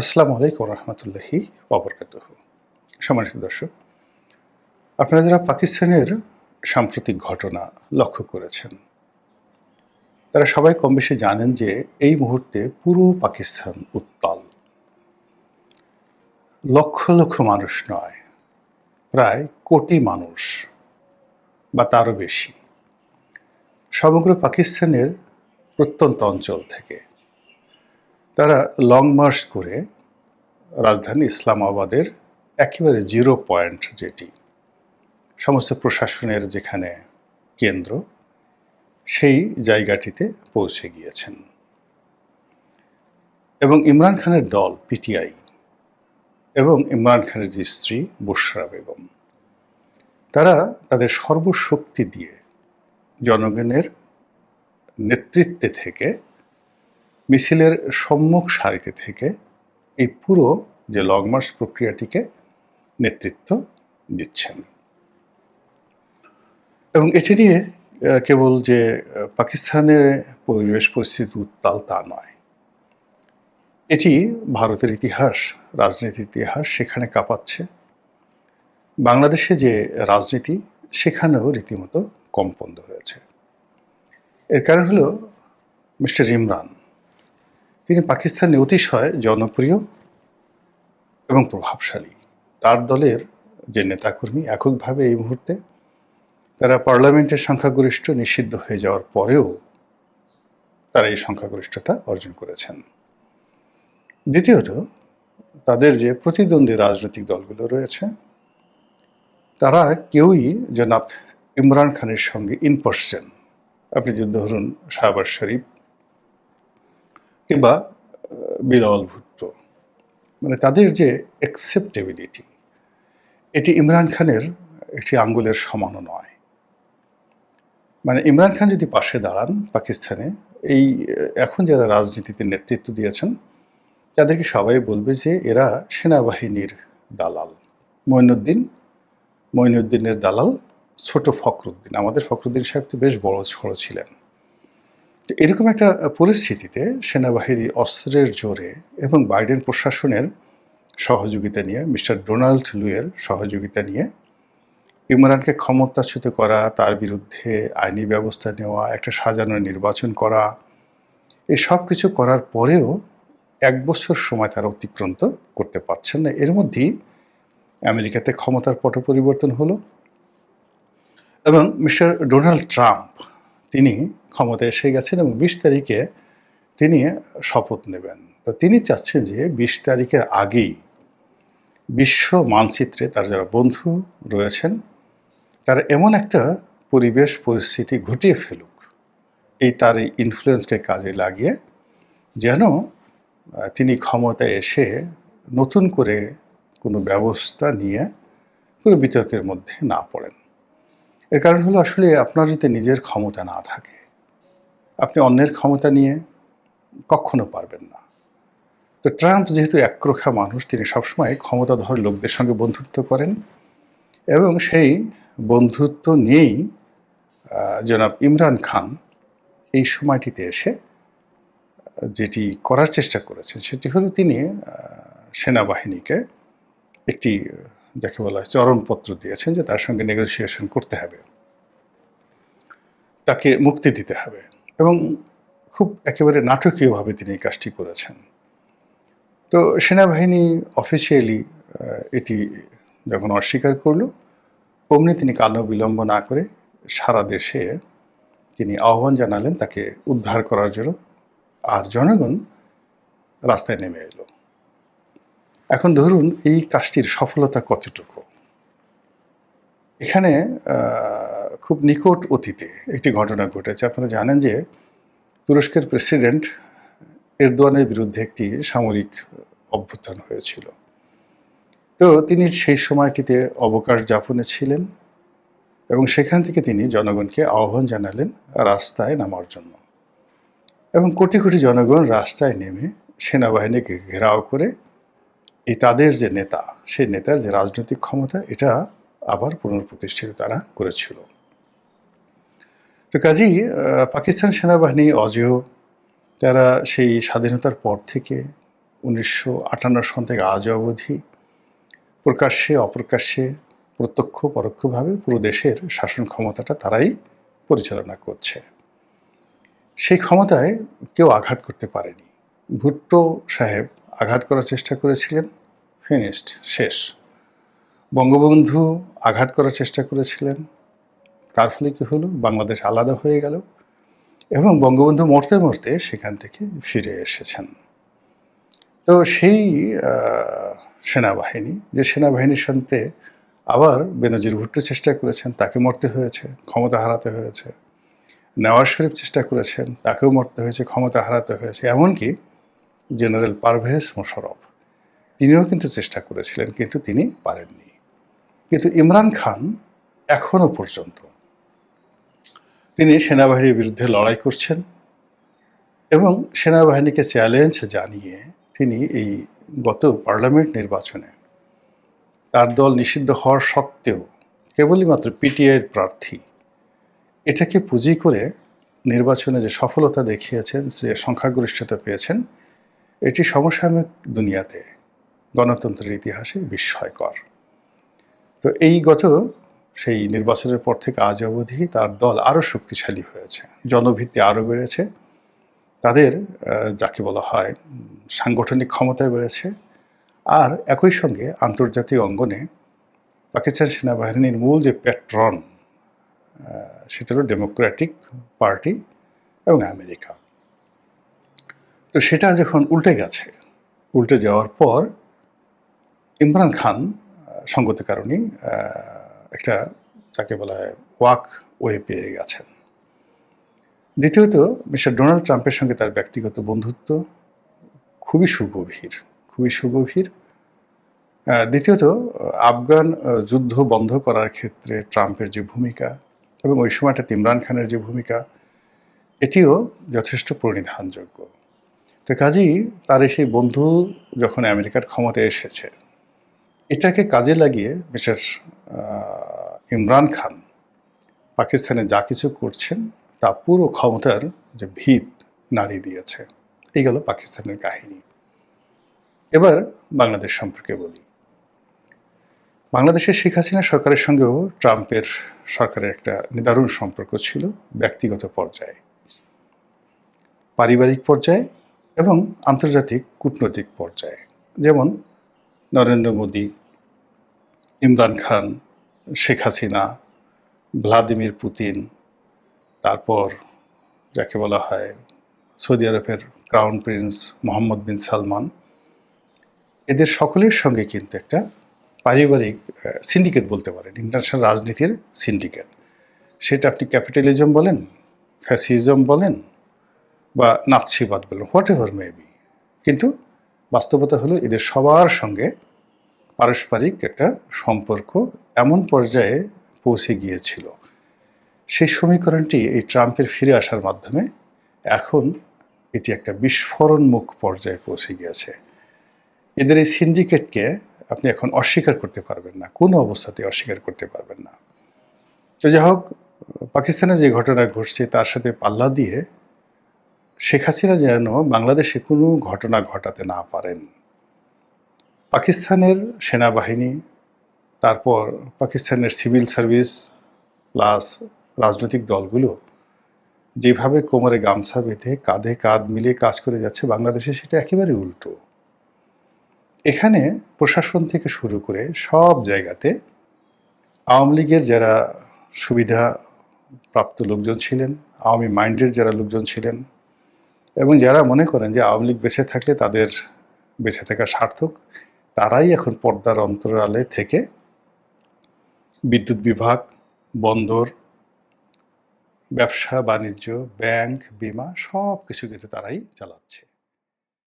আসসালামু আলাইকুম রহমতুল্লাহি অবরকাত সম্মানিত দর্শক, আপনারা যারা পাকিস্তানের সাম্প্রতিক ঘটনা লক্ষ্য করেছেন, তারা সবাই কম বেশি জানেন যে এই মুহূর্তে পুরো পাকিস্তান উত্তাল। লক্ষ লক্ষ মানুষ নয়, প্রায় কোটি মানুষ বা তারও বেশি সমগ্র পাকিস্তানের প্রত্যন্ত অঞ্চল থেকে। তারা লং মার্চ করে রাজধানী ইসলামাবাদের একেবারে জিরো পয়েন্ট যেটি, সমস্ত প্রশাসনের যেখানে কেন্দ্র, সেই জায়গাটিতে পৌঁছে গিয়েছেন। এবং ইমরান খানের দল পিটিআই এবং ইমরান খানের যে স্ত্রী, বুশরা বেগম, তারা তাদের সর্বশক্তি দিয়ে জনগণের নেতৃত্বে থেকে মিছিলের সম্মুখ সারিতে থেকে এই পুরো যে লং মার্চ প্রক্রিয়াটিকে নেতৃত্ব দিচ্ছেন। এবং এটি নিয়ে কেবল যে পাকিস্তানের পরিবেশ পরিস্থিতি উত্তাল তা নয়। এটি ভারতের ইতিহাস, রাজনীতির ইতিহাস সেখানে কাঁপাচ্ছে। বাংলাদেশে যে রাজনীতি, সেখানেও রীতিমতো কম্পন হয়েছে এর কারণ হলো মিস্টার ইমরান। তিনি পাকিস্তানে অতিশয় জনপ্রিয় এবং প্রভাবশালী। তার দলের যে নেতাকর্মী এককভাবে এই মুহূর্তে তারা পার্লামেন্টের সংখ্যাগরিষ্ঠ নিষিদ্ধ হয়ে যাওয়ার পরেও তারা এই সংখ্যাগরিষ্ঠতা অর্জন করেছেন। দ্বিতীয়ত, তাদের যে প্রতিদ্বন্দ্বী রাজনৈতিক দলগুলো রয়েছে, তারা কেউই জনাব ইমরান খানের সঙ্গে ইন পার্সন আপনি যদি ধরুন শাহবাজ শরীফ কিংবা বিলাল ভুট্টো মানে তাদের যে অ্যাকসেপ্টেবিলিটি এটি ইমরান খানের একটি আঙ্গুলের সমানও নয়। মানে ইমরান খান যদি পাশে দাঁড়ান পাকিস্তানে, এই, এখন যারা রাজনীতিতে নেতৃত্ব দিয়েছেন, তাদেরকে সবাই বলবে যে এরা সেনাবাহিনীর দালাল। মঈনুদ্দিন মঈনুদ্দিনের দালাল, ছোট ফখরুদ্দিন। আমাদের ফখরুদ্দিন সাহেব তো বেশ বড় সড়ো ছিলেন। এরকম একটা পরিস্থিতিতে সেনাবাহিনী অস্ত্রের জোরে এবং বাইডেন প্রশাসনের সহযোগিতা নিয়ে, মিস্টার ডোনাল্ড লুয়ের সহযোগিতা নিয়ে ইমরানকে ক্ষমতাচ্যুত করা, তার বিরুদ্ধে আইনি ব্যবস্থা নেওয়া, একটা সাজানো নির্বাচন করা, এই সব কিছু করার পরেও এক বছর সময় তারা অতিক্রান্ত করতে পারছেন না। এর মধ্যেই আমেরিকাতে ক্ষমতার পট পরিবর্তন হলো এবং মিস্টার ডোনাল্ড ট্রাম্প, তিনি ক্ষমতায় এসে গেছেন এবং বিশ তারিখে তিনি শপথ নেবেন। তো তিনি চাচ্ছেন যে বিশ তারিখের আগেই বিশ্ব মানচিত্রে তার যারা বন্ধু রয়েছেন, তারা এমন একটা পরিবেশ, পরিস্থিতি ঘটিয়ে ফেলুক। এই তার এই ইনফ্লুয়েন্সকে কাজে লাগিয়ে যেন তিনি ক্ষমতায় এসে নতুন করে কোনো ব্যবস্থা নিয়ে কোনো বিতর্কের মধ্যে না পড়েন। এর কারণ হলো আসলে আপনার যদি নিজের ক্ষমতা না থাকে আপনি অন্যের ক্ষমতা নিয়ে কখনো পারবেন না। তো ট্রাম্প যেহেতু একরোখা মানুষ, তিনি সবসময় ক্ষমতাধর লোকদের সঙ্গে বন্ধুত্ব করেন এবং সেই বন্ধুত্ব নিয়েই জনাব ইমরান খান এই সময়টিতে এসে, যেটি করার চেষ্টা করেছেন, সেটি হলো তিনি সেনাবাহিনীকে একটি, যাকে বলা হয় চরমপত্র দিয়েছেন যে তার সঙ্গে নেগোসিয়েশন করতে হবে। তাকে মুক্তি দিতে হবে। এবং খুব একেবারে নাটকীয়ভাবে তিনি এই কাজটি করেছেন। তো সেনাবাহিনী অফিসিয়ালি এটি যখন অস্বীকার করল, অমনি তিনি কালো বিলম্ব না করে সারা দেশে তিনি আহ্বান জানালেন তাকে উদ্ধার করার জন্য। আর জনগণ রাস্তায় নেমে এলো। এখন ধরুন এই কাজটির সফলতা কতটুকু? এখানে খুব নিকট অতীতে একটি ঘটনা ঘটেছে। আপনারা জানেন যে তুরস্কের প্রেসিডেন্ট এরদোয়ানের বিরুদ্ধে একটি সামরিক অভ্যুত্থান হয়েছিল। তো তিনি সেই সময়টিতে অবকাশ যাপনে ছিলেন এবং সেখান থেকে তিনি জনগণকে আহ্বান জানালেন রাস্তায় নামার জন্য। এবং কোটি কোটি জনগণ রাস্তায় নেমে সেনাবাহিনীকে ঘেরাও করে এই তাদের যে নেতা, সেই নেতার যে রাজনৈতিক ক্ষমতা, এটা আবার পুনঃপ্রতিষ্ঠিত তারা করেছিল। তো কাজেই পাকিস্তান সেনাবাহিনী অজেয়, তারা সেই স্বাধীনতার পর থেকে উনিশশো আটান্ন সন থেকে আজ অবধি প্রকাশ্যে, অপ্রকাশ্যে, প্রত্যক্ষ, পরোক্ষভাবে পুরো দেশের শাসন ক্ষমতাটা তারাই পরিচালনা করছে। সেই ক্ষমতায় কেউ আঘাত করতে পারেনি। ভুট্টো সাহেব আঘাত করার চেষ্টা করেছিলেন, ফিনিশড, শেষ। বঙ্গবন্ধু আঘাত করার চেষ্টা করেছিলেন তার ফলে কী হলো? বাংলাদেশ আলাদা হয়ে গেল এবং বঙ্গবন্ধু মরতে মরতে সেখান থেকে ফিরে এসেছেন। তো সেই সেনাবাহিনী, যে সেনাবাহিনীর সাথে আবার বেনজির ভুট্টো চেষ্টা করেছেন, তাকে মরতে হয়েছে, ক্ষমতা হারাতে হয়েছে। নেওয়াজ শরীফ চেষ্টা করেছেন, তাকেও মরতে হয়েছে, ক্ষমতা হারাতে হয়েছে। এমনকি জেনারেল পারভেজ মোশারফ তিনিও কিন্তু চেষ্টা করেছিলেন, কিন্তু তিনি পারেননি। কিন্তু ইমরান খান এখনও পর্যন্ত তিনি সেনাবাহিনীর বিরুদ্ধে লড়াই করছেন এবং সেনাবাহিনীকে চ্যালেঞ্জ জানিয়ে তিনি এই গত পার্লামেন্ট নির্বাচনে তার দল নিষিদ্ধ হওয়ার সত্ত্বেও কেবলই মাত্র পিটিআইয়ের প্রার্থী এটাকে পুঁজি করে নির্বাচনে যে সফলতা দেখিয়েছেন, যে সংখ্যাগরিষ্ঠতা পেয়েছেন, এটি সমসাময়িক দুনিয়াতে গণতন্ত্রের ইতিহাসে বিস্ময়কর। তো এই গত সেই নির্বাচনের পর থেকে আজ অবধি তার দল আরও শক্তিশালী হয়েছে। জনভিত্তি আরও বেড়েছে। তাদের যাকে বলা হয়, সাংগঠনিক ক্ষমতায় বেড়েছে। আর একই সঙ্গে আন্তর্জাতিক অঙ্গনে পাকিস্তান সেনাবাহিনীর মূল যে প্যাট্রন সেটা হলো ডেমোক্রেটিক পার্টি এবং আমেরিকা। তো সেটা যখন উল্টে গেছে, উল্টে যাওয়ার পর ইমরান খান সঙ্গত কারণেই একটা যাকে বলা হয় ওয়াক ওয়ে পেয়ে গেছেন। দ্বিতীয়ত, মিস্টার ডোনাল্ড ট্রাম্পের সঙ্গে তার ব্যক্তিগত বন্ধুত্ব খুবই সুগভীর খুবই সুগভীর। দ্বিতীয়ত, আফগান যুদ্ধ বন্ধ করার ক্ষেত্রে ট্রাম্পের যে ভূমিকা এবং ওই সময়টাতে ইমরান খানের যে ভূমিকা, এটিও যথেষ্ট পরিধানযোগ্য। তো কাজেই তার সেই বন্ধু যখন আমেরিকার ক্ষমতায় এসেছে এটাকে কাজে লাগিয়ে মিস্টার ইমরান খান পাকিস্তানে যা কিছু করছেন, তা পুরো ক্ষমতার যে ভিত নাড়িয়ে দিয়েছে, এই গেল পাকিস্তানের কাহিনী। এবার বাংলাদেশ সম্পর্কে বলি। বাংলাদেশের শেখ হাসিনা সরকারের সঙ্গেও ট্রাম্পের সরকারের একটা নিদারুণ সম্পর্ক ছিল ব্যক্তিগত পর্যায়ে। পারিবারিক পর্যায়ে এবং আন্তর্জাতিক কূটনৈতিক পর্যায়ে। যেমন নরেন্দ্র মোদী, ইমরান খান, শেখ হাসিনা, ভ্লাদিমির পুতিন, তারপর যাকে বলা হয় সৌদি আরবের crown prince Mohammed bin Salman, এদের সকলের সঙ্গে কিন্তু একটা পারিবারিক সিন্ডিকেট বলতে পারেন ইন্টারন্যাশনাল রাজনীতির সিন্ডিকেট সেটা আপনি ক্যাপিটালিজম বলেন ফ্যাসিজম বলেন, বা নাৎসিবাদ বলেন হোয়াট এভার মে বি কিন্তু বাস্তবতা হলো এদের সবার সঙ্গে পারস্পরিক একটা সম্পর্ক এমন পর্যায়ে পৌঁছে গিয়েছিল। সেই সমীকরণটি এই ট্রাম্পের ফিরে আসার মাধ্যমে এখন এটি একটা বিস্ফোরণমুখ পর্যায়ে পৌঁছে গিয়েছে। এদের এই সিন্ডিকেটকে আপনি এখন অস্বীকার করতে পারবেন না, কোনো অবস্থাতে অস্বীকার করতে পারবেন না। তো যাই হোক, পাকিস্তানে যে ঘটনা ঘটছে তার সাথে পাল্লা দিয়ে শেখ হাসিনা যেন বাংলাদেশে কোনো ঘটনা ঘটাতে না পারেন। পাকিস্তানের সেনাবাহিনী, তারপর পাকিস্তানের সিভিল সার্ভিস প্লাস রাজনৈতিক দলগুলো যেভাবে কোমরে গামছা বেঁধে কাঁধে কাঁধ মিলিয়ে কাজ করে যাচ্ছে, বাংলাদেশে সেটা একেবারে উল্টো। এখানে প্রশাসন থেকে শুরু করে সব জায়গাতে আওয়ামী লীগের যারা সুবিধা প্রাপ্ত লোকজন ছিলেন, আওয়ামী মাইন্ডের যারা লোকজন ছিলেন এবং যারা মনে করেন যে আওয়ামী লীগ বেঁচে থাকলে তাদের বেঁচে থাকা সার্থক তারাই এখন পর্দার অন্তরালে থেকে বিদ্যুৎ বিভাগ, বন্দর, ব্যবসা, বাণিজ্য, ব্যাংক, বিমা সব কিছু কিন্তু তারাই চালাচ্ছে।